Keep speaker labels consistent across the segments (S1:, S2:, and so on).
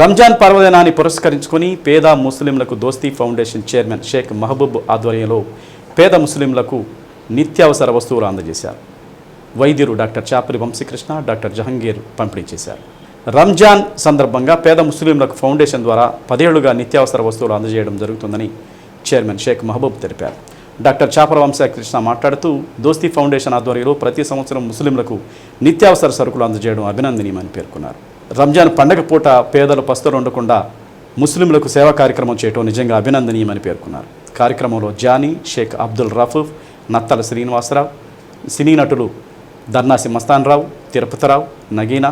S1: రంజాన్ పర్వదినాన్ని పురస్కరించుకొని పేద ముస్లింలకు దోస్తీ ఫౌండేషన్ చైర్మన్ షేక్ మహబూబ్ ఆధ్వర్యంలో పేద ముస్లింలకు నిత్యావసర వస్తువులు అందజేశారు. వైద్యులు డాక్టర్ చాపరి వంశీకృష్ణ డాక్టర్ జహంగీర్ పంపిణీ చేశారు. రంజాన్ సందర్భంగా పేద ముస్లింలకు ఫౌండేషన్ ద్వారా పదేళ్ళుగా నిత్యావసర వస్తువులు అందజేయడం జరుగుతుందని చైర్మన్ షేక్ మహబూబ్ తెలిపారు. డాక్టర్ చాపర వంశీకృష్ణ మాట్లాడుతూ దోస్తీ ఫౌండేషన్ ఆధ్వర్యంలో ప్రతి సంవత్సరం ముస్లింలకు నిత్యావసర సరుకులు అందజేయడం అభినందనీయమని పేర్కొన్నారు. రంజాన్ పండగ పూట పేదలు పస్తులు ఉండకుండా ముస్లింలకు సేవా కార్యక్రమం చేయటం నిజంగా అభినందనీయమని పేర్కొన్నారు. కార్యక్రమంలో జానీ షేక్ అబ్దుల్ రఫూఫ్ నత్తల శ్రీనివాసరావు సినీ నటులు దర్నాసి మస్తాన్రావు తిరుపతిరావు నగీనా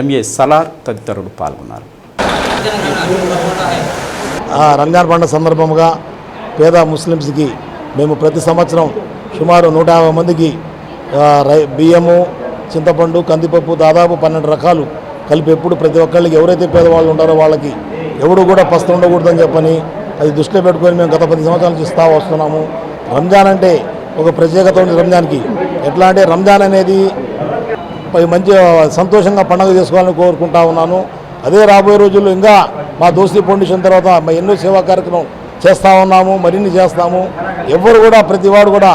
S1: ఎంఏ సలార్ తదితరులు పాల్గొన్నారు.
S2: రంజాన్ పండుగ సందర్భంగా పేద ముస్లిమ్స్కి మేము ప్రతి సంవత్సరం సుమారు నూట యాభై మందికి రై బియ్యము చింతపండు కందిపప్పు దాదాపు పన్నెండు రకాలు కలిపి ఎప్పుడు ప్రతి ఒక్కళ్ళకి ఎవరైతే పేదవాళ్ళు ఉంటారో వాళ్ళకి ఎవడు కూడా పస్తు ఉండకూడదని చెప్పని అది దృష్టిలో పెట్టుకొని మేము గత పది సంవత్సరాల నుంచి ఇస్తా వస్తున్నాము. రంజాన్ అంటే ఒక ప్రత్యేకత ఉంది రంజాన్కి. ఎట్లా అంటే రంజాన్ అనేది మంచి సంతోషంగా పండుగ చేసుకోవాలని కోరుకుంటా ఉన్నాను. అదే రాబోయే రోజుల్లో ఇంకా మా దోస్తీ ఫౌండేషన్ తర్వాత మా ఎన్నో సేవా కార్యక్రమం చేస్తూ ఉన్నాము మరిన్ని చేస్తాము. ఎవరు కూడా ప్రతివాడు కూడా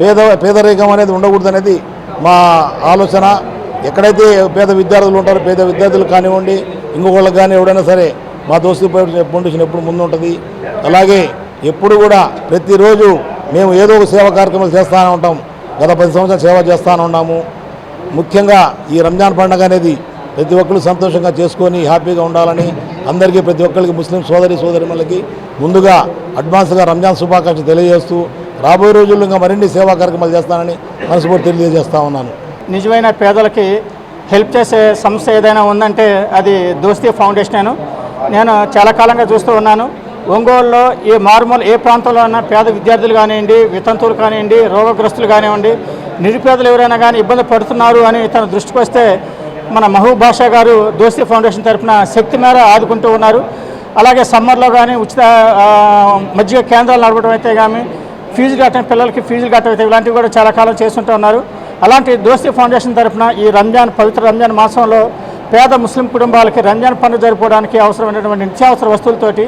S2: పేద పేదరికం అనేది ఉండకూడదు అనేది మా ఆలోచన. ఎక్కడైతే పేద విద్యార్థులు ఉంటారో పేద విద్యార్థులు కానివ్వండి ఇంకొకళ్ళకి కానీ ఎవడైనా సరే మా దోస్తు ఫౌండేషన్ ఎప్పుడు ముందు ఉంటుంది అలాగే ఎప్పుడు కూడా ప్రతిరోజు మేము ఏదో ఒక సేవా కార్యక్రమాలు చేస్తూనే ఉంటాం. గత పది సంవత్సరాలు సేవ చేస్తూనే ఉన్నాము. ముఖ్యంగా ఈ రంజాన్ పండుగ అనేది ప్రతి ఒక్కరు సంతోషంగా చేసుకొని హ్యాపీగా ఉండాలని అందరికీ ప్రతి ఒక్కరికి ముస్లిం సోదరి సోదరిమలకి ముందుగా అడ్వాన్స్గా రంజాన్ శుభాకాంక్షలు తెలియజేస్తూ రాబోయే రోజుల్లో ఇంకా మరిన్ని సేవా కార్యక్రమాలు చేస్తానని మనస్ఫూర్తి తెలియజేస్తా ఉన్నాను.
S3: నిజమైన పేదలకి హెల్ప్ చేసే సంస్థ ఏదైనా ఉందంటే అది దోస్తీ ఫౌండేషన్ నేను చాలా కాలంగా చూస్తూ ఉన్నాను. ఒంగోలులో ఏ మారుమూల ఏ ప్రాంతంలో ఉన్న పేద విద్యార్థులు కానివ్వండి వితంతువులు కానివ్వండి రోగగ్రస్తులు కానివ్వండి నిరుపేదలు ఎవరైనా కానీ ఇబ్బంది పడుతున్నారు అని తన దృష్టికి వస్తే మన మహబూబ్ గారు దోస్తీ ఫౌండేషన్ తరఫున శక్తి మేర ఆదుకుంటూ ఉన్నారు. అలాగే సమ్మర్లో కానీ ఉచిత మధ్య మజ్జిగ కేంద్రాలు నడపడం అయితే కానీ ఫీజులు కట్టడం పిల్లలకి ఫీజులు కట్టడం ఇలాంటివి కూడా చాలా కాలం చేస్తుంటూ ఉన్నారు. అలాంటి దోస్తీ ఫౌండేషన్ తరఫున ఈ రంజాన్ పవిత్ర రంజాన్ మాసంలో పేద ముస్లిం కుటుంబాలకి రంజాన్ పండుగ జరుపుకోవడానికి అవసరమైనటువంటి నిత్యావసర వస్తువులతోటి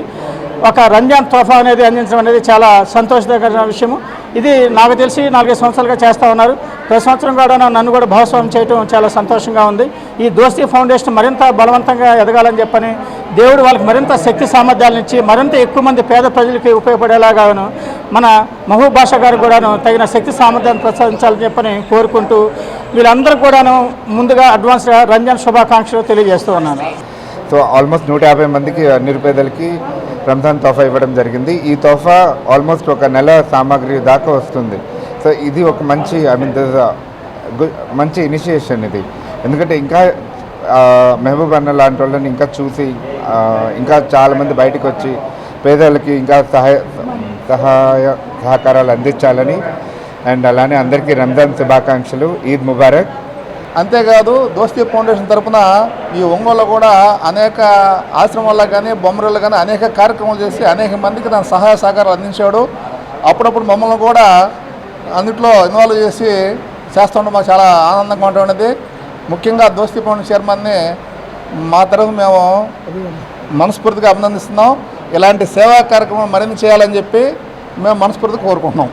S3: ఒక రంజాన్ తోఫా అనేది అందించడం అనేది చాలా సంతోషకరమైన విషయము. ఇది నాకు తెలిసి నాలుగైదు సంవత్సరాలుగా చేస్తూ ఉన్నారు. ప్రతి సంవత్సరం కూడా నన్ను కూడా భాగస్వామ్యం చేయడం చాలా సంతోషంగా ఉంది. ఈ దోస్తీ ఫౌండేషన్ మరింత బలవంతంగా ఎదగాలని చెప్పని దేవుడు వాళ్ళకి మరింత శక్తి సామర్థ్యాలను ఇచ్చి మరింత ఎక్కువ మంది పేద ప్రజలకి ఉపయోగపడేలాగాను మన మహూభాష గారు కూడాను తగిన శక్తి సామర్థ్యాన్ని ప్రసాదించాలని చెప్పని కోరుకుంటూ వీళ్ళందరూ కూడాను ముందుగా అడ్వాన్స్గా రంజాన్ శుభాకాంక్షలు తెలియజేస్తూ ఉన్నాను.
S4: సో ఆల్మోస్ట్ నూట యాభై మందికి నిరుపేదలకి రంజాన్ తోఫా ఇవ్వడం జరిగింది. ఈ తోఫా ఆల్మోస్ట్ ఒక నెల సామాగ్రి దాకా వస్తుంది. సో ఇది ఒక మంచి ఐ మీన్ మంచి ఇనిషియేషన్ ఇది. ఎందుకంటే ఇంకా మహబూబ్ అన్న లాంటి వాళ్ళని ఇంకా చూసి ఇంకా చాలామంది బయటకు వచ్చి పేదలకి ఇంకా సహాయ సహాయ సహకారాలు అందించాలని అండ్ అలానే అందరికీ రంజాన్ శుభాకాంక్షలు ఈద్ ముబారక్.
S5: అంతేకాదు దోస్తీ ఫౌండేషన్ తరఫున ఈ ఒంగోలు కూడా అనేక ఆశ్రమాల్లో కానీ బొమ్మరిలో కానీ అనేక కార్యక్రమాలు చేసి అనేక మందికి తన సహాయ సహకారాలు అందించాడు. అప్పుడప్పుడు మమ్మల్ని కూడా అందుట్లో ఇన్వాల్వ్ చేసి చేస్తుండడం మాకు చాలా ఆనందంగా ఉంటున్నది ముఖ్యంగా దోస్తి ఫౌండేషన్ చైర్మన్ని మా తరఫు మేము మనస్ఫూర్తిగా అభినందిస్తున్నాం. ఇలాంటి సేవా కార్యక్రమం మరింత చేయాలని చెప్పి మేము మనస్ఫూర్తిగా కోరుకుంటున్నాం.